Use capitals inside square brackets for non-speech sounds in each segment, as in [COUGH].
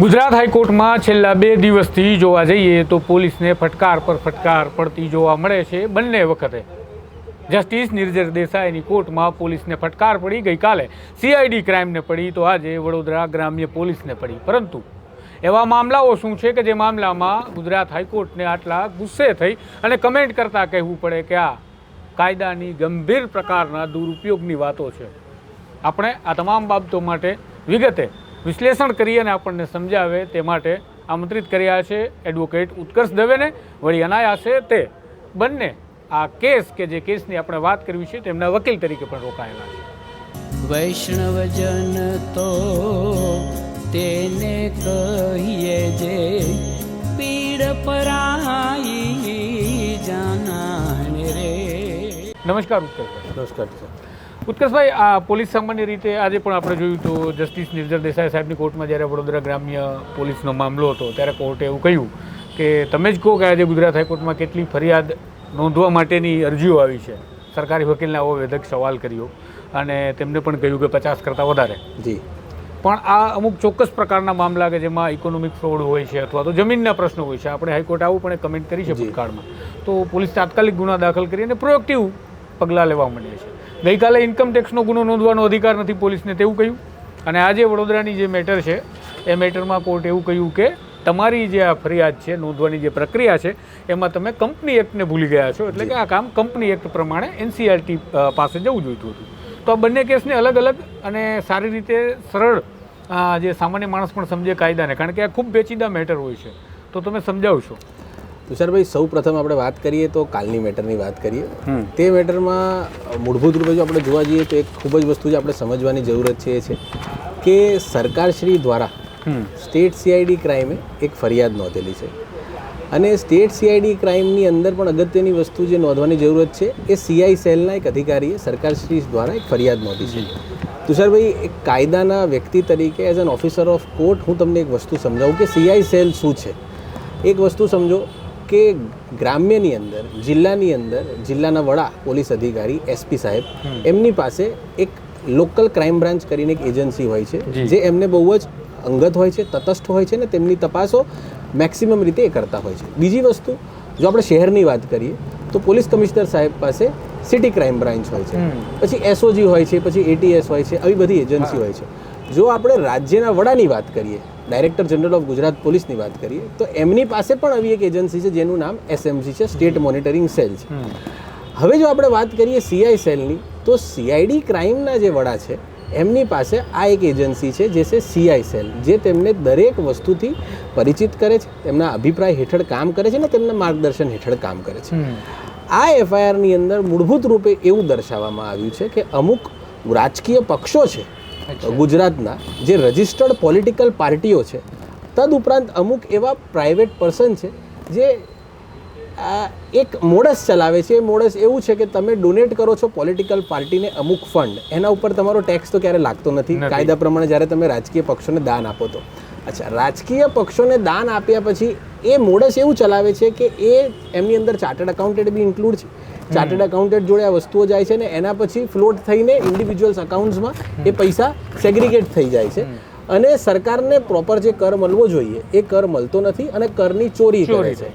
ગુજરાત હાઈકોર્ટમાં છેલ્લા બે દિવસથી જોવા જઈએ તો પોલીસને ફટકાર પર ફટકાર પડતી જોવા મળે છે બંને વખતે. જસ્ટિસ નિર્જર દેસાઈની કોર્ટમાં પોલીસને ફટકાર પડી. ગઈકાલે સીઆઈડી ક્રાઇમને પડી તો આજે વડોદરા ગ્રામ્ય પોલીસને પડી. પરંતુ એવા મામલાઓ શું છે કે જે મામલામાં ગુજરાત હાઈકોર્ટને આટલા ગુસ્સે થઈ અને કમેન્ટ કરતાં કહેવું પડે કે આ કાયદાની ગંભીર પ્રકારના દુરુપયોગની વાતો છે. આપણે આ તમામ બાબતો માટે વિગતે વિશ્લેષણ કરી અને આપણને સમજાવે તે માટે આમંત્રિત કર્યા છે એડવોકેટ ઉત્કર્ષ દવેને. વળી અનાયાસે તે બંને આ કેસ કે જે કેસની આપણે વાત કરવી છે તેમના વકીલ તરીકે પણ રોકાયેલા છે. વૈષ્ણવજન તો તેને કહીએ જે પીડ પરાઈ જાનાને રે. નમસ્કાર ઉત્તર નમસ્કાર સર. ઉત્કર્ષભાઈ આ પોલીસ સામાન્ય રીતે આજે પણ આપણે જોયું તો જસ્ટિસ નિર્જર દેસાઈ સાહેબની કોર્ટમાં જ્યારે વડોદરા ગ્રામ્ય પોલીસનો મામલો હતો ત્યારે કોર્ટે એવું કહ્યું કે તમે જ કહો કે આજે ગુજરાત હાઈકોર્ટમાં કેટલી ફરિયાદ નોંધવા માટેની અરજીઓ આવી છે. સરકારી વકીલને આવો વેધક સવાલ કર્યો અને તેમને પણ કહ્યું કે પચાસ કરતાં વધારે. જી. પણ આ અમુક ચોક્કસ પ્રકારના મામલા કે જેમાં ઇકોનોમિક ફ્રોડ હોય છે અથવા તો જમીનના પ્રશ્નો હોય છે આપણે હાઈકોર્ટ આવું પણ કમેન્ટ કરી છે. ભૂતકાળમાં. તો પોલીસ તાત્કાલિક ગુના દાખલ કરી અને પ્રોએક્ટિવ પગલાં લેવા માંડે છે. ગઈકાલે ઇન્કમટેક્સનો ગુનો નોંધવાનો અધિકાર નથી પોલીસને તેવું કહ્યું. અને આજે વડોદરાની જે મેટર છે, એ મેટરમાં કોર્ટ એવું કહ્યું કે તમારી જે આ ફરિયાદ છે, નોંધવાની જે પ્રક્રિયા છે, એમાં તમે કંપની એક્ટને ભૂલી ગયા છો. એટલે કે આ કામ કંપની એક્ટ પ્રમાણે એનસીઆરટી પાસે જવું જોઈતું હતું. તો આ બંને કેસને અલગ અલગ અને સારી રીતે સરળ જે સામાન્ય માણસ પણ સમજે કાયદાને. કારણ કે આ ખૂબ પેચીદા મેટર હોય છે. તો તમે સમજાવશો. તુષારભાઈ સૌ પ્રથમ આપણે વાત કરીએ તો કાલની મેટરની વાત કરીએ. તે મેટરમાં મૂળભૂત રૂપે જો આપણે જોવા જઈએ તો એક ખૂબ જ વસ્તુ જે આપણે સમજવાની જરૂરત છે એ છે કે સરકારશ્રી દ્વારા સ્ટેટ સીઆઈડી ક્રાઇમે એક ફરિયાદ નોંધેલી છે. અને સ્ટેટ સીઆઈડી ક્રાઇમની અંદર પણ અગત્યની વસ્તુ જે નોંધવાની જરૂરત છે એ સીઆઈ સેલના એક અધિકારીએ સરકારશ્રી દ્વારા એક ફરિયાદ નોંધી છે. તુષારભાઈ એક કાયદાના વ્યક્તિ તરીકે as an officer of court હું તમને એક વસ્તુ સમજાવું કે સીઆઈ સેલ શું છે? એક વસ્તુ સમજો કે ગ્રામ્યની અંદર જિલ્લાની અંદર જિલ્લાના વડા પોલીસ અધિકારી એસપી સાહેબ એમની પાસે એક લોકલ ક્રાઇમ બ્રાન્ચ કરીને એક એજન્સી હોય છે જે. એમને બહુ જ અંગત હોય છે તટસ્થ હોય છે ને તેમની તપાસો મેક્સિમમ રીતે એ કરતા હોય છે. બીજી વસ્તુ જો આપણે શહેરની વાત કરીએ તો પોલીસ કમિશનર સાહેબ પાસે સિટી ક્રાઇમ બ્રાન્ચ હોય છે. પછી એસઓજી હોય છે પછી એટીએસ હોય છે આવી બધી એજન્સી હોય છે. જો આપણે રાજ્યના વડાની વાત કરીએ ડાયરેક્ટર જનરલ ઓફ ગુજરાત પોલીસની વાત કરીએ તો એમની પાસે પણ આવી એક એજન્સી છે જેનું નામ એસએમસી છે સ્ટેટ મોનિટરિંગ સેલ છે. હવે જો આપણે વાત કરીએ સીઆઈ સેલની તો સીઆઈડી ક્રાઇમના જે વડા છે એમની પાસે આ એક એજન્સી છે જે છે સીઆઈ સેલ જે તેમને દરેક વસ્તુથી પરિચિત કરે છે તેમના અભિપ્રાય હેઠળ કામ કરે છે ને તેમના માર્ગદર્શન હેઠળ કામ કરે છે. આ એફઆઈઆરની અંદર મૂળભૂત રૂપે એવું દર્શાવવામાં આવ્યું છે કે અમુક રાજકીય પક્ષો છે ગુજરાતના જે રજિસ્ટર્ડ પોલિટિકલ પાર્ટીઓ છે તદુપરાંત અમુક એવા પ્રાઇવેટ પર્સન છે જે આ એક મોડસ ચલાવે છે. એ મોડસ એવું છે કે તમે ડોનેટ કરો છો પોલિટિકલ પાર્ટીને અમુક ફંડ. એના ઉપર તમારો ટેક્સ તો ક્યારે લાગતો નથી. કાયદા પ્રમાણે જ્યારે તમે રાજકીય પક્ષોને દાન આપો તો. અચ્છા રાજકીય પક્ષોને દાન આપ્યા પછી એ મોડસ એવું ચલાવે છે કે એ એમની અંદર ચાર્ટર્ડ એકાઉન્ટન્ટ બી ઇન્ક્લુડ છે. ચાર્ટર્ડ એકાઉન્ટન્ટ જોડે આ વસ્તુઓ જાય છે ને એના પછી ફ્લોટ થઈને ઇન્ડિવિજ્યુઅલ્સ અકાઉન્ટ્સમાં એ પૈસા સેગ્રિગેટ થઈ જાય છે. અને સરકારને પ્રોપર જે કર મળવો જોઈએ એ કર મળતો નથી અને કરની ચોરી કરે છે.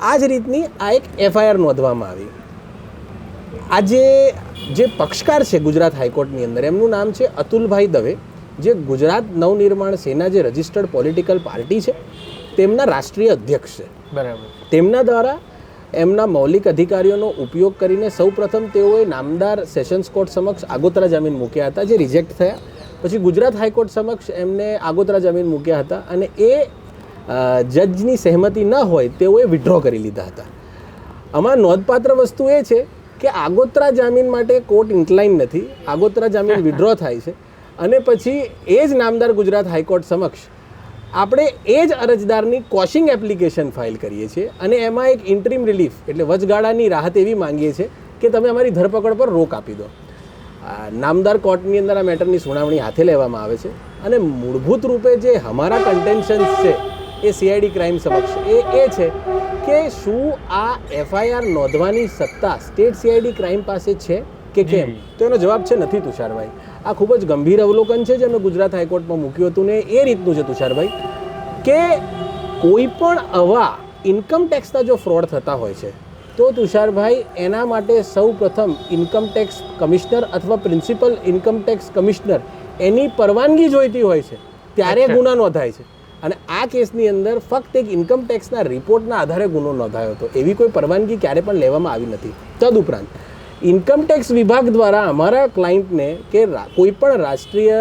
આ જ રીતની આ એક એફઆઈઆર નોંધવામાં આવી. આજે જે પક્ષકાર છે ગુજરાત હાઈકોર્ટની અંદર એમનું નામ છે અતુલભાઈ દવે જે ગુજરાત નવનિર્માણ સેના જે રજિસ્ટર્ડ પોલિટિકલ પાર્ટી છે તેમના રાષ્ટ્રીય અધ્યક્ષ છે. બરાબર. તેમના દ્વારા એમના મૌલિક અધિકારીઓનો ઉપયોગ કરીને સૌપ્રથમ તેઓએ નામદાર સેશન્સ કોર્ટ સમક્ષ આગોતરા જામીન મૂક્યા હતા જે રિજેક્ટ થયા. પછી ગુજરાત હાઈકોર્ટ સમક્ષ એમને આગોતરા જામીન મૂક્યા હતા અને એ જજની સહેમતિ ન હોય તેઓએ વિડ્રો કરી લીધા હતા. આમાં નોંધપાત્ર વસ્તુ એ છે કે આગોતરા જામીન માટે કોર્ટ ઇન્કલાઇન નથી આગોતરા જામીન [LAUGHS] વિડ્રો થાય છે. અને પછી એ જ નામદાર ગુજરાત હાઈકોર્ટ સમક્ષ આપણે એ જ અરજદારની કોશિંગ એપ્લિકેશન ફાઇલ કરીએ છીએ અને એમાં એક ઇન્ટ્રીમ રિલીફ એટલે વચગાળાની રાહત એવી માંગીએ છીએ કે તમે અમારી ધરપકડ પર રોક આપી દો. નામદાર કોર્ટની અંદર આ મેટરની સુનાવણી હાથે લેવામાં આવે છે અને મૂળભૂત રૂપે જે અમારા કન્ટેન્શન્સ છે એ સીઆઈડી ક્રાઇમ સમક્ષ એ એ છે કે શું આ એફઆઈઆર નોંધવાની સત્તા સ્ટેટ સીઆઈડી ક્રાઇમ પાસે છે કે કેમ? તો એનો જવાબ છે નથી તુષારભાઈ. આ ખૂબ જ ગંભીર અવલોકન છે જે અમે ગુજરાત હાઈકોર્ટમાં મૂક્યું હતું ને એ રીતનું છે તુષારભાઈ કે કોઈ પણ આવા ઇન્કમ ટેક્સના જો ફ્રોડ થતા હોય છે તો તુષારભાઈ એના માટે સૌ પ્રથમ ઇન્કમ ટેક્સ કમિશનર અથવા પ્રિન્સિપલ ઇન્કમ ટેક્સ કમિશનર એની પરવાનગી જોઈતી હોય છે ત્યારે. ગુના નોંધાય છે અને આ કેસની અંદર ફક્ત એક ઇન્કમ ટેક્સના રિપોર્ટના આધારે ગુનો નોંધાયો હતો એવી કોઈ પરવાનગી ક્યારે પણ લેવામાં આવી નથી તદુપરાંત ઇન્કમ ટેક્સ વિભાગ દ્વારા અમારા ક્લાયન્ટને કે કોઈપણ કોઈ પણ રાષ્ટ્રીય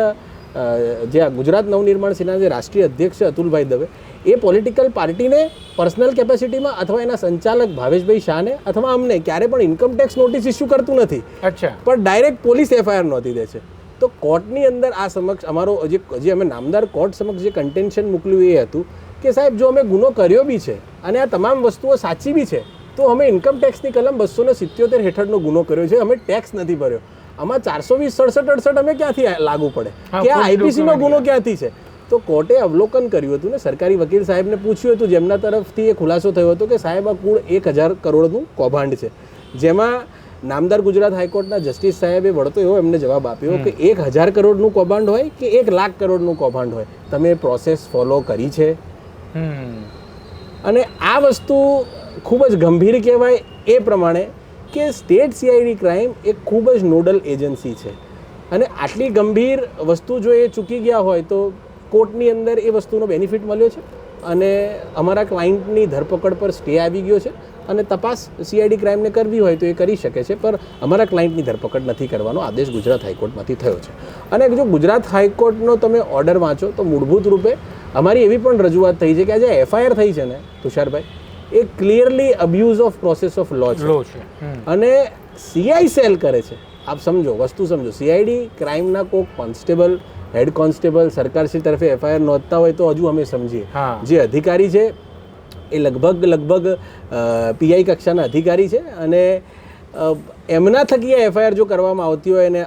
જે આ ગુજરાત નવનિર્માણ સેના જે રાષ્ટ્રીય અધ્યક્ષ છે અતુલભાઈ દવે એ પોલિટિકલ પાર્ટીને પર્સનલ કેપેસિટીમાં અથવા એના સંચાલક ભાવેશભાઈ શાહને અથવા અમને ક્યારે પણ ઇન્કમ ટેક્સ નોટિસ ઇસ્યુ કરતું નથી. અચ્છા. પણ ડાયરેક્ટ પોલીસ એફઆઈઆર નોંધી દે છે. તો કોર્ટની અંદર આ સમક્ષ અમારો જે જે અમે નામદાર કોર્ટ સમક્ષ જે કન્ટેન્શન મોકલ્યું એ હતું કે સાહેબ જો અમે ગુનો કર્યો બી છે અને આ તમામ વસ્તુઓ સાચી બી છે તો અમે ઇન્કમ ટેક્સની કલમ બસો ને સિત્યોતેર હેઠળનો ગુનો કર્યો છે. અમે ટેક્સ નથી ભર્યો. આમાં ચારસો વીસ સડસઠ અડસઠ અમે ક્યાંથી લાગુ પડે? કે આ આઈપીસીનો ગુનો ક્યાંથી છે? તો કોર્ટે અવલોકન કર્યું હતું ને સરકારી વકીલ સાહેબને પૂછ્યું હતું જેમના તરફથી એ ખુલાસો થયો હતો કે સાહેબ આ કુલ એક હજાર કરોડનું કૌભાંડ છે. જેમાં નામદાર ગુજરાત હાઈકોર્ટના જસ્ટિસ સાહેબે વળતો એવો એમને જવાબ આપ્યો કે એક હજાર કરોડનું કૌભાંડ હોય કે એક લાખ કરોડનું કૌભાંડ હોય? તમે પ્રોસેસ ફોલો કરી છે. અને આ વસ્તુ ખૂબ જ ગંભીર કહેવાય એ પ્રમાણે કે સ્ટેટ સીઆઈડી ક્રાઇમ એ ખૂબ જ નોડલ એજન્સી છે. અને આટલી ગંભીર વસ્તુ જો એ ચૂકી ગયા હોય તો કોર્ટની અંદર એ વસ્તુનો બેનિફિટ મળ્યો છે. અને અમારા ક્લાયન્ટની ધરપકડ પર સ્ટે આવી ગયો છે અને તપાસ સીઆઈડી ક્રાઇમને કરવી હોય તો એ કરી શકે છે પર અમારા ક્લાયન્ટની ધરપકડ નથી કરવાનો આદેશ ગુજરાત હાઈકોર્ટમાંથી થયો છે. અને જો ગુજરાત હાઈકોર્ટનો તમે ઓર્ડર વાંચો તો મૂળભૂત રૂપે અમારી એવી પણ રજૂઆત થઈ છે કે આજે એફઆઈઆર થઈ છે ને, તુષારભાઈ? એ clearly abuse of process of law છે. અને સીઆઈ સેલ કરે છે. આપ સમજો વસ્તુ સમજો. સીઆઈડી ક્રાઇમના કોક કોન્સ્ટેબલ હેડ કોન્સ્ટેબલ સરકારશ્રી તરફે એફઆઈઆર નોંધતા હોય તો હજુ અમે સમજીએ. જે અધિકારી છે એ લગભગ લગભગ પીઆઈ કક્ષાના અધિકારી છે અને એમના થકી આ એફઆઈઆર જો કરવામાં આવતી હોય અને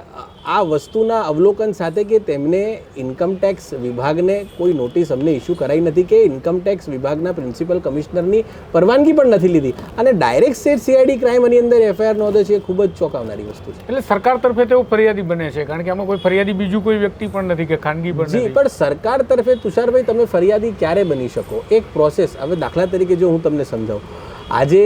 આ વસ્તુના અવલોકન સાથે કે તેમને ઇન્કમ ટેક્સ વિભાગને કોઈ નોટિસ અમને ઇસ્યુ કરાઈ નથી કે ઇન્કમ ટેક્સ વિભાગના પ્રિન્સિપલ કમિશનરની પરવાનગી પણ નથી લીધી. અને ડાયરેક્ટ સ્ટેટ સીઆઈડી ક્રાઇમ એની અંદર એફઆઈઆર નોંધે છે એ ખૂબ જ ચોંકાવનારી વસ્તુ છે. એટલે સરકાર તરફે તેઓ ફરિયાદી બને છે કારણ કે આમાં કોઈ ફરિયાદી બીજું કોઈ વ્યક્તિ પણ નથી કે ખાનગી પણ જી પણ સરકાર તરફે તુષારભાઈ તમે ફરિયાદી ક્યારે બની શકો? એક પ્રોસેસ હવે દાખલા તરીકે જો હું તમને સમજાવું. આજે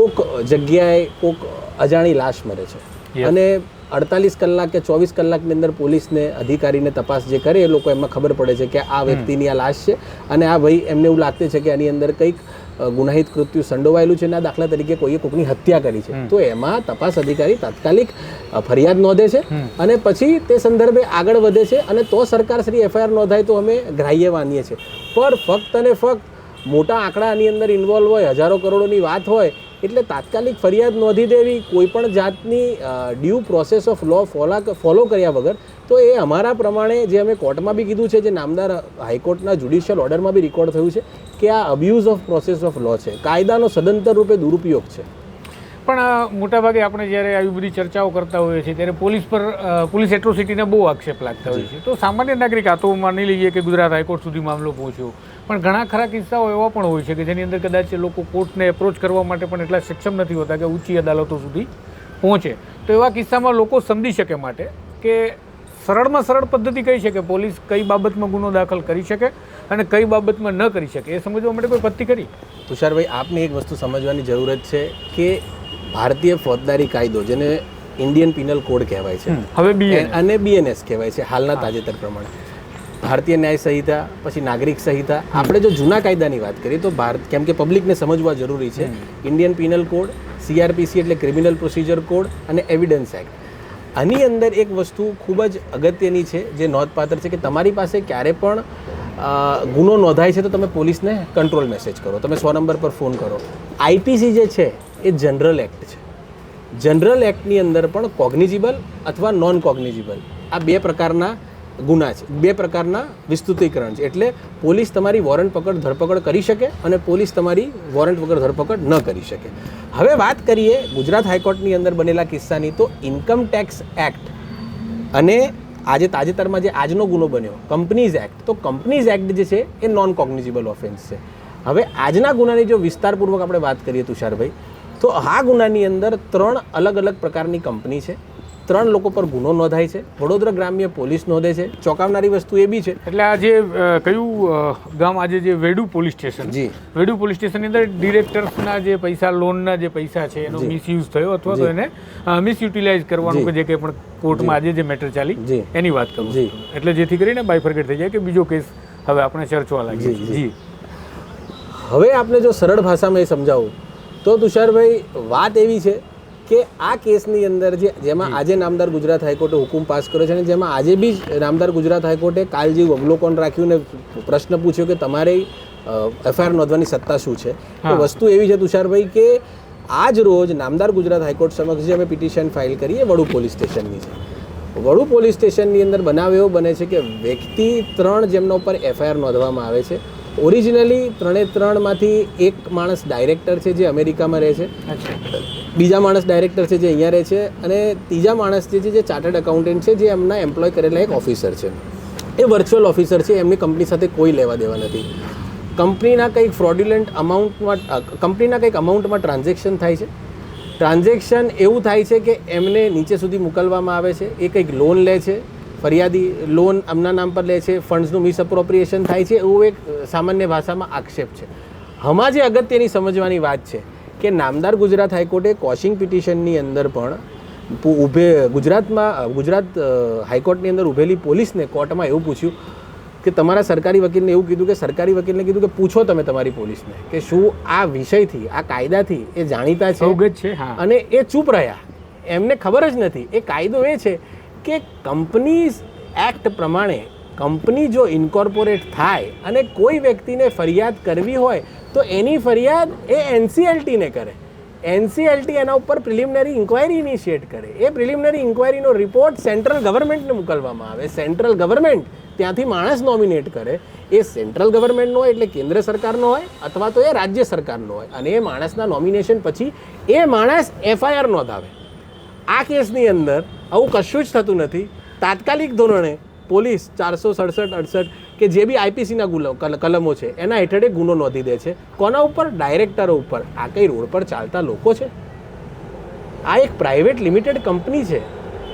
કોક જગ્યાએ કોક અજાણી લાશ મરે છે. અને અડતાલીસ કલાક કે ચોવીસ કલાકની અંદર પોલીસને અધિકારીને તપાસ જે કરે એ લોકો એમાં ખબર પડે છે કે આ વ્યક્તિની આ લાશ છે અને આ ભાઈ એમને એવું લાગતું છે કે આની અંદર કંઈક ગુનાહિત કૃત્યુ સંડોવાયેલું છે અને આ દાખલા તરીકે કોઈએ કોકની હત્યા કરી છે. તો એમાં તપાસ અધિકારી તાત્કાલિક ફરિયાદ નોંધે છે અને પછી તે સંદર્ભે આગળ વધે છે અને તો સરકાર શ્રી એફઆઈઆર નોંધાય તો અમે ગ્રાહ્ય માનીએ છીએ. પણ ફક્ત અને ફક્ત મોટા આંકડાની અંદર ઇન્વોલ્વ હોય હજારો કરોડોની વાત હોય એટલે તાત્કાલિક ફરિયાદ નોંધી દેવી કોઈ પણ જાતની due process of law follow follow કર્યા વગર તો એ અમારા પ્રમાણે જે અમે કોર્ટમાં બી કીધું છે જે નામદાર હાઈકોર્ટના જ્યુડિશિયલ ઓર્ડરમાં બી રેકોર્ડ થયું છે કે આ abuse of process of law છે. કાયદાનો સદંતર રૂપે દુરુપયોગ છે. પણ મોટાભાગે આપણે જ્યારે આવી બધી ચર્ચાઓ કરતા હોઈએ છીએ ત્યારે પોલીસ પર પોલીસ એટ્રોસિટીને બહુ આક્ષેપ લાગતા હોય છે. તો સામાન્ય નાગરિક આ તો માની લઈએ કે ગુજરાત હાઈકોર્ટ સુધી મામલો પહોંચ્યો. પણ ઘણા ખરા કિસ્સાઓ એવા પણ હોય છે કે જેની અંદર કદાચ લોકો કોર્ટને એપ્રોચ કરવા માટે પણ એટલા સક્ષમ નથી હોતા કે ઊંચી અદાલતો સુધી પહોંચે. તો એવા કિસ્સામાં લોકો સમજી શકે માટે કે સરળમાં સરળ પદ્ધતિ કઈ છે કે પોલીસ કઈ બાબતમાં ગુનો દાખલ કરી શકે અને કઈ બાબતમાં ન કરી શકે? એ સમજવા માટે કોઈ પત્તી કરી તુષારભાઈ આપને એક વસ્તુ સમજવાની જરૂરત છે કે ભારતીય ફોજદારી કાયદો જેને ઇન્ડિયન પિનલ કોડ કહેવાય છે હવે બીએન અને બીએનએસ કહેવાય છે હાલના તાજેતર પ્રમાણે. ભારતીય ન્યાય સંહિતા પછી નાગરિક સંહિતા. આપણે જો જૂના કાયદાની વાત કરીએ તો ભારત કેમ કે પબ્લિકને સમજવા જરૂરી છે. ઇન્ડિયન પિનલ કોડ સીઆરપીસી એટલે ક્રિમિનલ પ્રોસિજર કોડ અને એવિડન્સ એક્ટ આની અંદર એક વસ્તુ ખૂબ જ અગત્યની છે જે નોંધપાત્ર છે કે તમારી પાસે ક્યારે પણ ગુનો નોંધાય છે તો તમે પોલીસને કંટ્રોલ મેસેજ કરો. તમે સો નંબર પર ફોન કરો. આઈપીસી જે છે એ જનરલ એક્ટ છે. જનરલ એક્ટની અંદર પણ કોગ્નિઝિબલ અથવા નોન કોગ્નિઝિબલ આ બે પ્રકારના ગુના છે. બે પ્રકારના વિસ્તૃતીકરણ છે. એટલે પોલીસ તમારી વોરંટ પકડ, ધરપકડ કરી શકે અને પોલીસ તમારી વોરંટ વગર ધરપકડ ન કરી શકે. હવે વાત કરીએ ગુજરાત હાઈકોર્ટની અંદર બનેલા કિસ્સાની, તો ઇન્કમ ટેક્સ એક્ટ અને આજે તાજેતરમાં જે આજનો ગુનો બન્યો, કંપનીઝ એક્ટ, તો કંપનીઝ એક્ટ જે છે એ નોન કોગ્નિઝિબલ ઓફેન્સ છે. હવે આજના ગુનાની જો વિસ્તારપૂર્વક આપણે વાત કરીએ તુષારભાઈ, તો આ ગુનાની અંદર ત્રણ અલગ અલગ પ્રકારની કંપની છે. ત્રણ લોકો પર ગુનો નોંધાય છે. વડોદરા ગ્રામ્ય પોલીસ નોંધે છે. ચોંકાવનારી વસ્તુ એ બી છે. એટલે આ જે કયું ગામ આજે જે વેડુ પોલીસ સ્ટેશન? જી. વેડુ પોલીસ સ્ટેશનની અંદર ડિરેક્ટર્સના જે પૈસા લોનના જે પૈસા છે એનો મિસયુઝ થયો અથવા તો એને મિસયુટિલાઇઝ કરવાનું કે જે કંઈ પણ કોર્ટમાં આજે જે મેટર ચાલી. એની વાત કરું. એટલે જેથી કરીને બાયફર્ગેટ થઈ જાય કે બીજો કેસ હવે આપણે ચર્ચવા લાગીએ. જી હવે આપણે જો સરળ ભાષામાં એ સમજાવું તો તુષારભાઈ વાત એવી છે કે આ કેસની અંદર જે જેમાં આજે નામદાર ગુજરાત હાઈકોર્ટે હુકુમ પાસ કર્યો છે અને જેમાં આજે બી નામદાર ગુજરાત હાઈકોર્ટે કાલ જેવું અવલોકન રાખ્યું ને પ્રશ્ન પૂછ્યો કે તમારે એફઆઈઆર નોંધવાની સત્તા શું છે? તો વસ્તુ એવી છે તુષારભાઈ કે આજ રોજ નામદાર ગુજરાત હાઈકોર્ટ સમક્ષ જે અમે પિટિશન ફાઇલ કરીએ વડુ પોલીસ સ્ટેશનની છે. વડુ પોલીસ સ્ટેશનની અંદર બનાવ એવો બને છે કે વ્યક્તિ ત્રણ જેમના ઉપર એફઆઈઆર નોંધવામાં આવે છે. ઓરિજિનલી ત્રણે ત્રણમાંથી એક માણસ ડાયરેક્ટર છે જે અમેરિકામાં રહે છે. બીજા માણસ ડાયરેક્ટર છે જે અહીંયા રહે છે અને ત્રીજા માણસ જે છે જે ચાર્ટર્ડ એકાઉન્ટન્ટ છે જે એમના એમ્પ્લોય કરેલા એક ઓફિસર છે. એ વર્ચ્યુઅલ ઓફિસર છે એમની કંપની સાથે કોઈ લેવા દેવા નથી. કંપનીના કંઈક ફ્રોડ્યુલન્ટ અમાઉન્ટમાં કંપનીના કંઈક અમાઉન્ટમાં ટ્રાન્ઝેક્શન થાય છે. ટ્રાન્ઝેક્શન એવું થાય છે કે એમને નીચે સુધી મોકલવામાં આવે છે એ કંઈક લોન લે છે ફરિયાદી લોન એમના નામ પર લે છે ફંડ્સનું મિસઅપ્રોપ્રિએશન થાય છે એવું એક સામાન્ય ભાષામાં આક્ષેપ છે. હમણાં જે અગત્યની સમજવાની વાત છે કે નામદાર ગુજરાત હાઈકોર્ટે કોશિંગ પિટિશનની અંદર પણ ઉભે ઊભે ગુજરાતમાં ગુજરાત હાઈકોર્ટની અંદર ઊભેલી પોલીસને કોર્ટમાં એવું પૂછ્યું કે તમારા સરકારી વકીલને એવું કીધું કે સરકારી વકીલને કીધું કે પૂછો તમે તમારી પોલીસને કે શું આ વિષયથી આ કાયદાથી એ જાણીતા છે છે હા. અને એ ચૂપ રહ્યા. એમને ખબર જ નથી. એ કાયદો એ છે કે કંપનીઝ એક્ટ પ્રમાણે કંપની જો ઇન્કોર્પોરેટ થાય અને કોઈ વ્યક્તિને ફરિયાદ કરવી હોય, તો એની ફરિયાદ એ એનસીએલટીને કરે. એનસીએલટી એના ઉપર પ્રિલિમિનરી ઇન્ક્વાયરી ઇનિશિએટ કરે. એ પ્રિલિમિનરી ઇન્ક્વાયરીનો રિપોર્ટ સેન્ટ્રલ ગવર્મેન્ટને મોકલવામાં આવે. સેન્ટ્રલ ગવર્મેન્ટ ત્યાંથી માણસ નોમિનેટ કરે. એ સેન્ટ્રલ ગવર્મેન્ટનો હોય એટલે કેન્દ્ર સરકારનો હોય અથવા તો એ રાજ્ય સરકારનો હોય અને એ માણસના નોમિનેશન પછી એ માણસ એફઆઈઆર નોંધાવે. આ કેસની અંદર આવું કશું જ થતું નથી. તાત્કાલિક ધોરણે પોલીસ ચારસો સડસઠ અડસઠ કે જે બી આઈપીસીના ગુલો કલમો છે, એના હેઠળ ગુનો નોંધી દે છે. કોના ઉપર? ડાયરેક્ટરો ઉપર. આ કઈ રોડ પર ચાલતા લોકો છે? આ એક પ્રાઇવેટ લિમિટેડ કંપની છે.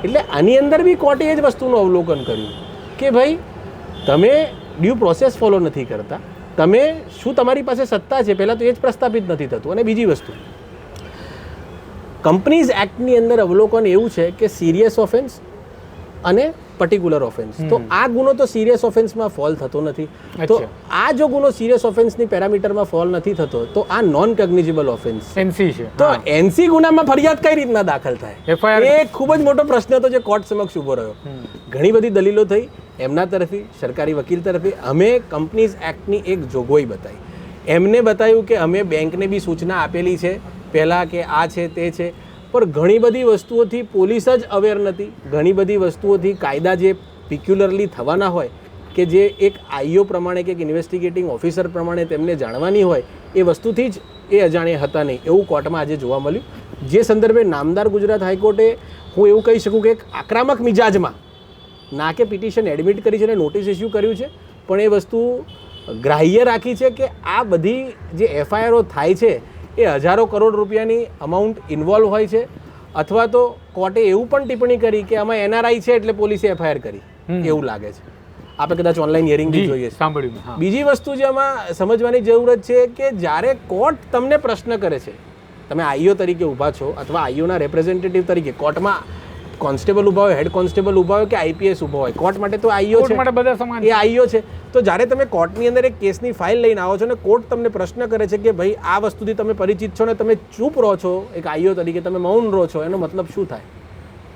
એટલે આની અંદર બી કોર્ટે એ જ વસ્તુનું અવલોકન કર્યું કે ભાઈ, તમે ડ્યુ પ્રોસેસ ફોલો નથી કરતા. તમે શું તમારી પાસે સત્તા છે? પહેલાં તો એ જ પ્રસ્થાપિત નથી થતું. અને બીજી વસ્તુ કંપનીઝ એક્ટની અંદર અવલોકન એવું છે કે સિરિયસ ઓફેન્સ અને પર્ટિક્યુલર ઓફેન્સ તો આ ગુનો તો સિરિયસ ઓફેન્સમાં ફોલ થતો નથી. તો આ જો ગુનો સિરિયસ ઓફેન્સની પેરામીટરમાં ફોલ નથી થતો તો આ નોન કગ્નિઝિબલ ઓફેન્સ એનસી છે. તો એનસી ગુનામાં ફરિયાદ કઈ રીતના દાખલ થાય? એ ખૂબ જ મોટો પ્રશ્ન હતો જે કોર્ટ સમક્ષ ઊભો રહ્યો. ઘણી બધી દલીલો થઈ એમના તરફથી સરકારી વકીલ તરફથી અમે કંપનીઝ એક્ટની એક જોગવાઈ બતાવી. એમને બતાવ્યું કે અમે બેંકને બી સૂચના આપેલી છે પહેલાં કે આ છે તે છે. પણ ઘણી બધી વસ્તુઓથી પોલીસ જ અવેર નથી. ઘણી બધી વસ્તુઓથી કાયદા જે પિક્યુલરલી થવાના હોય કે જે એક આઈઓ પ્રમાણે કે એક ઇન્વેસ્ટિગેટિંગ ઓફિસર પ્રમાણે તેમને જાણવાની હોય, એ વસ્તુથી જ એ અજાણ્યા હતા નહીં. એવું કોર્ટમાં આજે જોવા મળ્યું. જે સંદર્ભે નામદાર ગુજરાત હાઈકોર્ટે હું એવું કહી શકું કે એક આક્રમક મિજાજમાં, ના કે પિટિશન એડમિટ કરી છે અને નોટિસ ઇસ્યુ કર્યું છે, પણ એ વસ્તુ ગ્રાહ્ય રાખી છે કે આ બધી જે એફઆઈઆરઓ થાય છે એ હજારો કરોડ રૂપિયાની અમાઉન્ટ ઇન્વોલ્વ હોય છે. અથવા તો કોર્ટે એવું પણ ટિપ્પણી કરી કે આમાં એનઆરઆઈ છે એટલે પોલીસે એફઆઈઆર કરી. એવું લાગે છે. આપણે કદાચ ઓનલાઈન હિયરિંગ બી જોઈએ સાંભળ્યું બીજી વસ્તુ જે આમાં સમજવાની જરૂરત છે કે જ્યારે કોર્ટ તમને પ્રશ્ન કરે છે તમે આઈઓ તરીકે ઊભા છો અથવા આઈઓના રેપ્રેઝેન્ટેટિવ તરીકે કોર્ટમાં કોન્સ્ટેબલ ઊભા હોય હેડ કોન્સ્ટેબલ ઊભા હોય કે આઈપીએસ ઊભો હોય? કોર્ટ માટે તો આઈઓ છે. માટે બધા સમાન એ આઈઓ છે. તો જ્યારે તમે કોર્ટની અંદર એક કેસની ફાઇલ લઈને આવો છો ને કોર્ટ તમને પ્રશ્ન કરે છે કે ભાઈ આ વસ્તુથી તમે પરિચિત છો ને તમે ચૂપ રહો છો એક આઈઓ તરીકે તમે મૌન રહો છો એનો મતલબ શું થાય?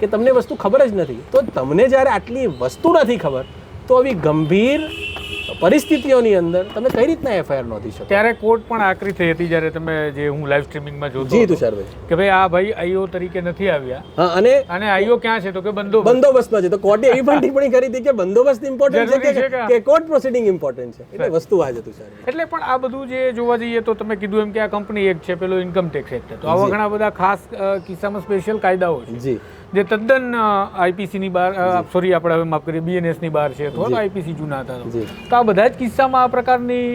કે તમને વસ્તુ ખબર જ નથી. તો તમને જ્યારે આટલી વસ્તુ નથી ખબર તો આવી ગંભીર પરિસ્થિતિઓની અંદર તમે કઈ રીતના એફઆઈઆર નોંધી શકો? ત્યારે કોર્ટ પણ આકરી થઈ હતી જ્યારે તમે જે હું લાઈવ સ્ટ્રીમિંગમાં જોતો જી તુષારભાઈ. કે ભાઈ આ ભાઈ આઈઓ તરીકે નથી આવ્યા. હા અને અને આઈઓ ક્યાં છે તો કે બંદોબસ્ત. બંદોબસ્તમાં છે. તો કોર્ટે એવી પણ ટિપ્પણી કરી હતી કે બંદોબસ્ત ઇમ્પોર્ટન્ટ છે કે કોર્ટ પ્રોસિડિંગ ઇમ્પોર્ટન્ટ છે? એટલે વસ્તુ આ છે તુષાર એટલે પણ આ બધું જે જોવા જઈએ તો તમે કીધું એમ કે આ કંપની એક છે પેલો ઇન્કમ ટેક્સ એક્ટ તો આવા ઘણા બધા ખાસ કિસ્સામાં સ્પેશિયલ કાયદાઓ છે. જી. જે તદ્દન આઈપીસીની બહાર સોરી આપણે હવે માફ કરીએ બીએનએસની બહાર છે અથવા તો આઈપીસી જૂના હતા તો. આ બધા જ કિસ્સામાં આ પ્રકારની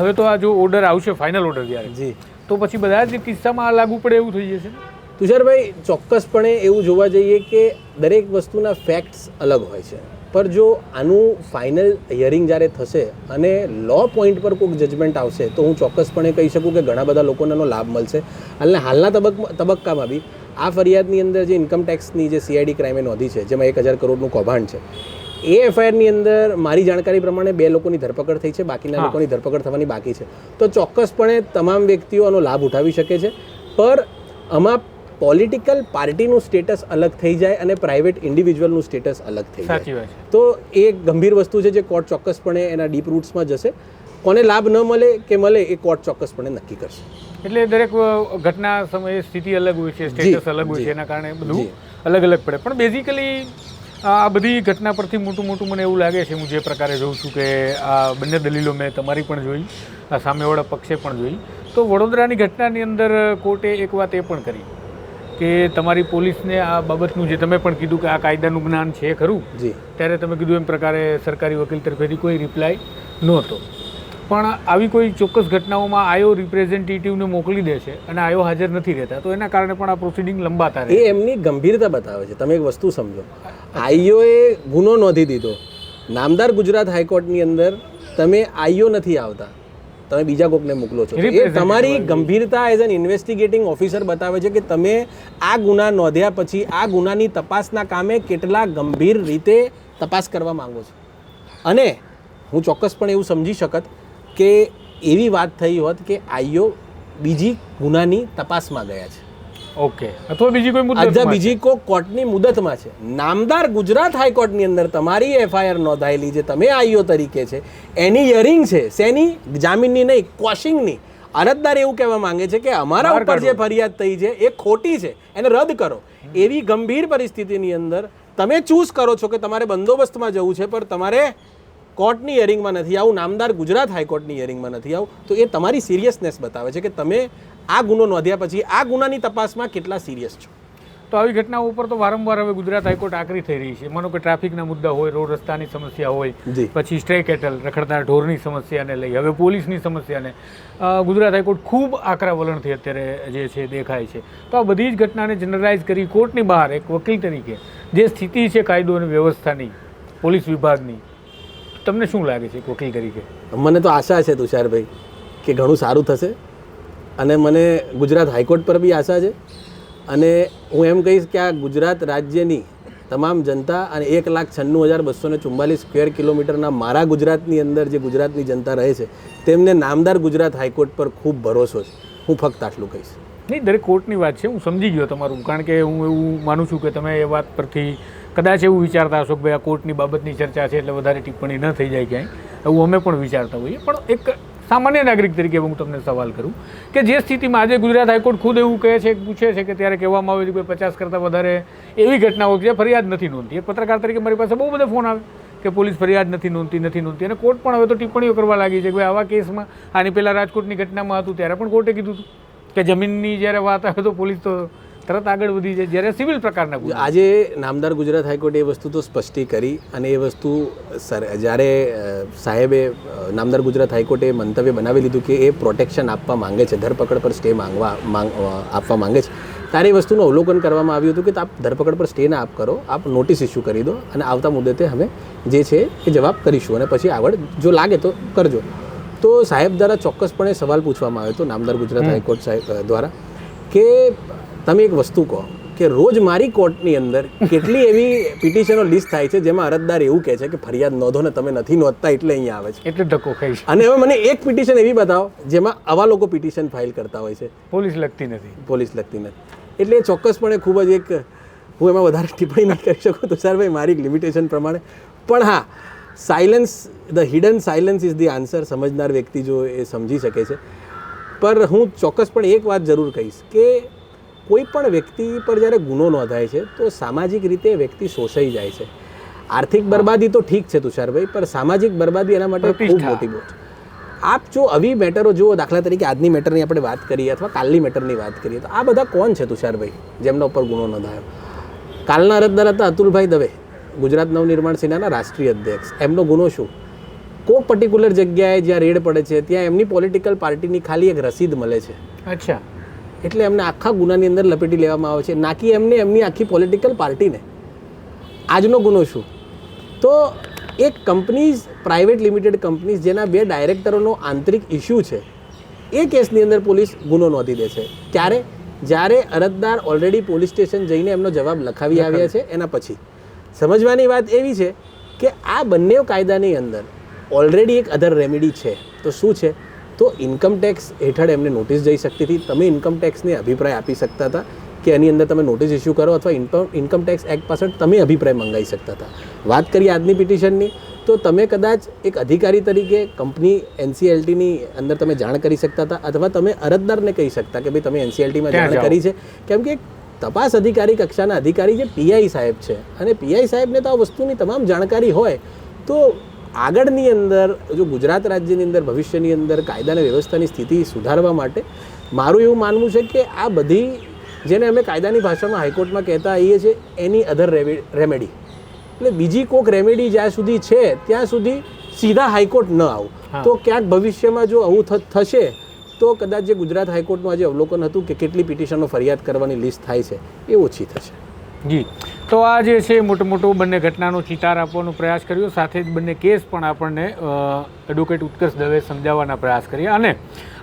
હવે તો આ જો ઓર્ડર આવશે ફાઇનલ ઓર્ડર જ્યારે જી. તો પછી બધા જ કિસ્સામાં આ લાગુ પડે એવું થઈ જશે? તુષારભાઈ ચોક્કસપણે એવું જોવા જઈએ કે દરેક વસ્તુના ફેક્ટ્સ અલગ હોય છે. પર જો આનું ફાઇનલ હિયરિંગ જ્યારે થશે અને લો પોઈન્ટ પર કોઈક જજમેન્ટ આવશે તો હું ચોક્કસપણે કહી શકું કે ઘણા બધા લોકોને એનો લાભ મળશે. અને હાલના તબક તબક્કામાં બી આ ફરિયાદની અંદર જે ઇન્કમ ટેક્સની જે સીઆઈડી ક્રાઇમે નોંધી છે જેમાં એક હજાર કરોડનું કૌભાંડ છે એ એફઆઈઆરની અંદર મારી જાણકારી પ્રમાણે બે લોકોની ધરપકડ થઈ છે બાકીના લોકોની ધરપકડ થવાની બાકી છે. તો ચોક્કસપણે તમામ વ્યક્તિઓ આનો લાભ ઉઠાવી શકે છે. પર આમાં પોલિટિકલ પાર્ટીનું સ્ટેટસ અલગ થઈ જાય અને પ્રાઇવેટ ઇન્ડિવિજ્યુઅલનું સ્ટેટસ અલગ થઈ જાય. છે. તો એ ગંભીર વસ્તુ છે જે કોર્ટ ચોક્કસપણે એના ડીપ રૂટ્સમાં જશે. કોને લાભ ન મળે કે મળે એ કોર્ટ ચોક્કસપણે નક્કી કરશે. એટલે દરેક ઘટના સમયે સ્થિતિ અલગ હોય છે સ્ટેટસ અલગ હોય છે એના કારણે બધું અલગ અલગ પડે. પણ બેઝિકલી આ બધી ઘટના પરથી મોટું મોટું મને એવું લાગે છે હું જે પ્રકારે જોઉં છું કે આ બંને દલીલો મેં તમારી પણ જોઈ આ સામેવાળા પક્ષે પણ જોઈ. તો વડોદરાની ઘટનાની અંદર કોર્ટે એક વાત એ પણ કરી. કે તમારી પોલીસને આ બાબતનું જે તમે પણ કીધું કે આ કાયદાનું જ્ઞાન છે ખરું? જી. ત્યારે તમે કીધું એમ પ્રકારે સરકારી વકીલ તરફેથી કોઈ રિપ્લાય નહોતો. પણ આવી કોઈ ચોક્કસ ઘટનાઓમાં આયો રિપ્રેઝેન્ટેટિવને મોકલી દે છે અને આયો હાજર નથી રહેતા તો એના કારણે પણ આ પ્રોસિડિંગ લંબાતા રહે. એ એમની ગંભીરતા બતાવે છે. તમે એક વસ્તુ સમજો. આઈઓએ ગુનો નોંધી દીધો. નામદાર ગુજરાત હાઈકોર્ટની અંદર તમે આઈઓ નથી આવતા. તમે બીજા કોકને મોકલો છો. એ તમારી ગંભીરતા એઝ એન ઇન્વેસ્ટિગેટિંગ ઓફિસર બતાવે છે કે તમે આ ગુના નોંધ્યા પછી આ ગુનાની તપાસના કામે કેટલા ગંભીર રીતે તપાસ કરવા માંગો છો. અને હું ચોક્કસપણે એવું સમજી શકત કે એવી વાત થઈ હોત કે આઈઓ બીજી ગુનાની તપાસમાં ગયા છે. ઓકે. અથવા બીજી કોઈ મુદત અથવા બીજી કોઈ કોર્ટની મુદતમાં છે. નામદાર ગુજરાત હાઈકોર્ટની અંદર તમારી એફઆઈઆર નોંધાયેલી જે તમે આઈઓ તરીકે છે એની હિયરિંગ છે શેની? જામીનની નહીં કોશિંગની અરજદાર એવું કહેવા માંગે છે કે અમારા ઉપર જે ફરિયાદ થઈ છે એ ખોટી છે એને રદ કરો. એવી ગંભીર પરિસ્થિતિની અંદર તમે ચૂઝ કરો છો કે તમારે બંદોબસ્તમાં જવું છે પણ તમારે કોર્ટની હિયરિંગમાં નથી આવું નામદાર ગુજરાત હાઈકોર્ટની હિયરિંગમાં નથી આવું તો એ તમારી સિરિયસનેસ બતાવે છે કે તમે આ ગુનો નોંધ્યા પછી આ ગુનાની તપાસમાં કેટલા સિરિયસ છો? તો આવી ઘટનાઓ ઉપર તો વારંવાર હવે ગુજરાત હાઈકોર્ટ આકરી થઈ રહી છે. માનો કે ટ્રાફિકના મુદ્દા હોય રોડ રસ્તાની સમસ્યા હોય. પછી સ્ટ્રે કેટલ રખડતા ઢોરની સમસ્યાને લઈ હવે પોલીસની સમસ્યાને ગુજરાત હાઈકોર્ટ ખૂબ આકરા વલણથી અત્યારે જે છે દેખાય છે. તો આ બધી જ ઘટનાને જનરલાઇઝ કરી કોર્ટની બહાર એક વકીલ તરીકે જે સ્થિતિ છે કાયદો અને વ્યવસ્થાની પોલીસ વિભાગની તમને શું લાગે છે એક વકીલ તરીકે? મને તો આશા છે તુષારભાઈ કે ઘણું સારું થશે. અને મને ગુજરાત હાઈકોર્ટ પર બી આશા છે. અને હું એમ કહીશ કે આ ગુજરાત રાજ્યની તમામ જનતા અને એક લાખ છન્નું હજાર બસો ને ચુમ્માલીસ સ્ક્વેર કિલોમીટરના મારા ગુજરાતની અંદર જે ગુજરાતની જનતા રહે છે, તેમને નામદાર ગુજરાત હાઈકોર્ટ પર ખૂબ ભરોસો છે. હું ફક્ત આટલું કહીશ. નહીં, દરેક કોર્ટની વાત છે, હું સમજી ગયો તમારું, કારણ કે હું એવું માનું છું કે તમે એ વાત પરથી કદાચ એવું વિચારતા હશો કે ભાઈ આ કોર્ટની બાબતની ચર્ચા છે એટલે વધારે ટિપ્પણી ન થઈ જાય ક્યાંય, એવું અમે પણ વિચારતા હોઈએ. પણ એક સામાન્ય નાગરિક તરીકે હું તમને સવાલ કરું કે જે સ્થિતિમાં આજે ગુજરાત હાઈકોર્ટ ખુદ એવું કહે છે, પૂછે છે કે ત્યારે કહેવામાં આવે છે કે પચાસ કરતાં વધારે એવી ઘટનાઓ જે ફરિયાદ નથી નોંધતી. એક પત્રકાર તરીકે મારી પાસે બહુ બધા ફોન આવે કે પોલીસ ફરિયાદ નથી નોંધતી નથી નોંધતી અને કોર્ટ પણ હવે તો ટિપ્પણીઓ કરવા લાગી છે કે આવા કેસમાં આની પહેલાં રાજકોટની ઘટનામાં હતું ત્યારે પણ કોર્ટે કીધું હતું કે જમીનની જ્યારે વાત આવે તો પોલીસ તો તરત આગળ વધી જાય જ્યારે સિવિલ પ્રકારના આજે નામદાર ગુજરાત હાઈકોર્ટે એ વસ્તુ તો સ્પષ્ટી કરી અને એ વસ્તુ સર જ્યારે સાહેબે નામદાર ગુજરાત હાઈકોર્ટે મંતવ્ય બનાવી લીધું કે એ પ્રોટેક્શન આપવા માંગે છે ધરપકડ પર સ્ટે માંગવા માંગ આપવા માંગે છે ત્યારે એ વસ્તુનું અવલોકન કરવામાં આવ્યું હતું કે આપ ધરપકડ પર સ્ટે ના આપ કરો આપ નોટિસ ઇસ્યુ કરી દો અને આવતા મુદ્દતે અમે જે છે એ જવાબ કરીશું અને પછી આગળ જો લાગે તો કરજો. તો સાહેબ દ્વારા ચોક્કસપણે સવાલ પૂછવામાં આવ્યો હતો નામદાર ગુજરાત હાઈકોર્ટ સાહેબ દ્વારા કે તમે એક વસ્તુ કહો કે રોજ મારી કોર્ટની અંદર કેટલી એવી પિટિશનો લિસ્ટ થાય છે જેમાં અરજદાર એવું કહે છે કે ફરિયાદ નોંધો ને તમે નથી નોંધતા એટલે અહીંયા આવે છે. એટલે ધક્કો ખાઈ છે. અને હવે મને એક પિટિશન એવી બતાવો જેમાં આવા લોકો પિટિશન ફાઇલ કરતા હોય છે. પોલીસ લગતી નથી. પોલીસ લગતી નથી. એટલે એ ચોક્કસપણે ખૂબ જ એક હું એમાં વધારે ટિપ્પણી નહીં કરી શકું તુષારભાઈ મારી લિમિટેશન પ્રમાણે. પણ હા silence the hidden silence is the answer સમજનાર વ્યક્તિ જો એ સમજી શકે છે. પર હું ચોક્કસપણે એક વાત જરૂર કહીશ કે કોઈ પણ વ્યક્તિ પર જ્યારે ગુનો નોંધાય છે તો સામાજિક રીતે વ્યક્તિ શોષાઈ જાય છે. આર્થિક બરબાદી તો ઠીક છે તુષારભાઈ પણ સામાજિક બરબાદી એના માટે ખૂબ. મોટી બોટ આપ જો આવી મેટરો જુઓ દાખલા તરીકે આજની મેટરની આપણે વાત કરીએ અથવા કાલની મેટરની વાત કરીએ તો આ બધા કોણ છે તુષારભાઈ જેમના ઉપર ગુનો નોંધાયો? કાલના અરજદાર હતા અતુલભાઈ દવે ગુજરાત નવનિર્માણ સેનાના રાષ્ટ્રીય અધ્યક્ષ. એમનો ગુનો શું? કોઈ પર્ટિક્યુલર જગ્યાએ જ્યાં રેડ પડે છે ત્યાં એમની પોલિટિકલ પાર્ટીની ખાલી એક રસીદ મળે છે. અચ્છા. એટલે એમને આખા ગુનાની અંદર લપેટી લેવામાં આવે છે. નાકી એમને એમની આખી પોલિટિકલ પાર્ટીને. આજનો ગુનો શું? તો એક કંપનીઝ પ્રાઇવેટ લિમિટેડ કંપનીઝ જેના બે ડાયરેક્ટરોનો આંતરિક ઇસ્યુ છે એ કેસની અંદર પોલીસ ગુનો નોંધી દે છે. ક્યારે જ્યારે અરજદાર ઓલરેડી પોલીસ સ્ટેશન જઈને એમનો જવાબ લખાવી આવ્યા છે એના પછી. સમજવાની વાત એવી છે કે આ બંને કાયદાની અંદર ઓલરેડી એક અધર રેમેડી છે. તો શું છે? તો ઇન્કમ ટેક્સ હેઠળ એમને નોટિસ જઈ શકતી હતી. તમે ઇન્કમ ટેક્સને અભિપ્રાય આપી શકતા હતા કે એની અંદર તમે નોટિસ ઇસ્યુ કરો અથવા ઇન્કમ ઇન્કમ ટેક્સ એક્ટ પાછળ તમે અભિપ્રાય મંગાવી શકતા હતા. વાત કરીએ આજની પિટિશનની તો તમે કદાચ એક અધિકારી તરીકે કંપની એનસીએલટીની અંદર તમે જાણ કરી શકતા હતા અથવા તમે અરજદારને કહી શકતા કે ભાઈ તમે એનસીએલટીમાં જાણ કરી છે. કેમ કે તપાસ અધિકારી કક્ષાના અધિકારી જે પીઆઈ સાહેબ છે અને પીઆઈ સાહેબને તો આ વસ્તુની તમામ જાણકારી હોય તો આગળની અંદર જો ગુજરાત રાજ્યની અંદર ભવિષ્યની અંદર કાયદાને વ્યવસ્થાની સ્થિતિ સુધારવા માટે મારું એવું માનવું છે કે આ બધી જેને અમે કાયદાની ભાષામાં હાઈકોર્ટમાં કહેતા આવીએ છીએ એની અધર રેમેડી એટલે બીજી કોઈક રેમેડી જ્યાં સુધી છે ત્યાં સુધી સીધા હાઈકોર્ટ ન આવું. તો ક્યાંક ભવિષ્યમાં જો આવું થશે તો કદાચ જે ગુજરાત હાઈકોર્ટનું આજે અવલોકન હતું કે કેટલી પિટિશનો ફરિયાદ કરવાની લિસ્ટ થાય છે એ ઓછી થશે. જી. તો આ જે છે મોટું મોટું બંને ઘટનાનો ચિતાર આપવાનો પ્રયાસ કર્યો. સાથે જ બંને કેસ પણ આપણને એડવોકેટ ઉત્કર્ષ દવે સમજાવવાના પ્રયાસ કર્યા. અને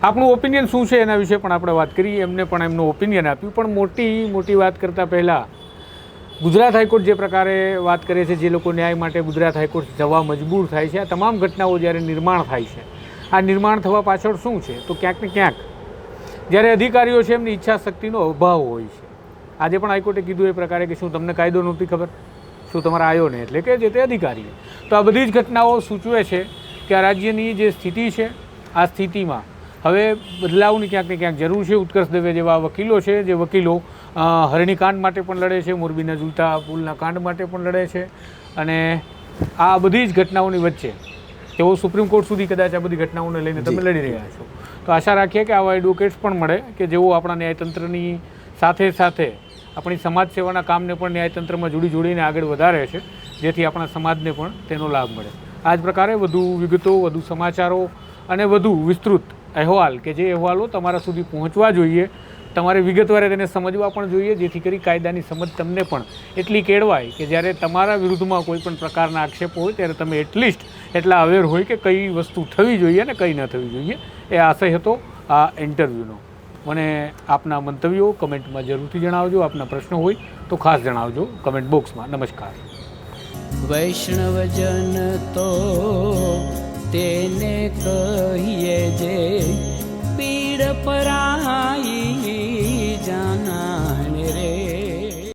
આપણું ઓપિનિયન શું છે એના વિશે પણ આપણે વાત કરી એમને પણ એમનું ઓપિનિયન આપ્યું. પણ મોટી મોટી વાત કરતાં પહેલાં ગુજરાત હાઈકોર્ટ જે પ્રકારે વાત કરે છે, જે લોકો ન્યાય માટે ગુજરાત હાઈકોર્ટ જવા મજબૂર થાય છે, આ તમામ ઘટનાઓ જ્યારે નિર્માણ થાય છે, આ નિર્માણ થવા પાછળ શું છે? તો ક્યાંક ને ક્યાંક જ્યારે અધિકારીઓ છે, એમની ઈચ્છા શક્તિનો અભાવ હોય છે. આજે પણ હાઈકોર્ટે કીધું એ પ્રકારે કે શું તમને કાયદો નહોતી ખબર? શું તમારા આવ્યો ને એટલે કે જે તે અધિકારીએ. તો આ બધી જ ઘટનાઓ સૂચવે છે કે આ રાજ્યની જે સ્થિતિ છે આ સ્થિતિમાં હવે બદલાવની ક્યાંક ને ક્યાંક જરૂર છે. ઉત્કર્ષ દવે જેવા વકીલો છે જે વકીલો હરણીકાંડ માટે પણ લડે છે મોરબીના ઝૂલતા પુલના કાંડ માટે પણ લડે છે. અને આ બધી જ ઘટનાઓની વચ્ચે તેઓ સુપ્રીમ કોર્ટ સુધી કદાચ આ બધી ઘટનાઓને લઈને તમે લડી રહ્યા છો. તો આશા રાખીએ કે આવા એડવોકેટ્સ પણ મળે કે જેઓ આપણા ન્યાયતંત્રની સાથે સાથે આપણી સમાજ સેવાના કામને પણ ન્યાયતંત્રમાં જોડી જોડીને આગળ વધારે છે, જેથી આપણા સમાજને પણ તેનો લાભ મળે. આ જ પ્રકારે વધુ વિગતો, વધુ સમાચારો અને વધુ વિસ્તૃત અહેવાલ કે જે અહેવાલો તમારા સુધી પહોંચવા જોઈએ, તમારે વિગતવારે તેને સમજવા પણ જોઈએ, જેથી કરી કાયદાની સમજ તમને પણ એટલી કેળવાય કે જ્યારે તમારા વિરુદ્ધમાં કોઈ પણ પ્રકારના આક્ષેપો હોય, ત્યારે તમે એટલીસ્ટ એટલા અવેર હોય કે કઈ વસ્તુ થવી જોઈએ અને કઈ ન થવી જોઈએ. એ આશય હતો આ ઇન્ટરવ્યૂનો મને આપના મંતવ્યો કમેન્ટમાં જરૂરથી જણાવજો, આપના પ્રશ્નો હોય તો ખાસ જણાવજો કમેન્ટ બોક્સમાં. નમસ્કાર. વૈષ્ણવજન તો તેને કહીએ જે પીડ પરાઈ જાના રે.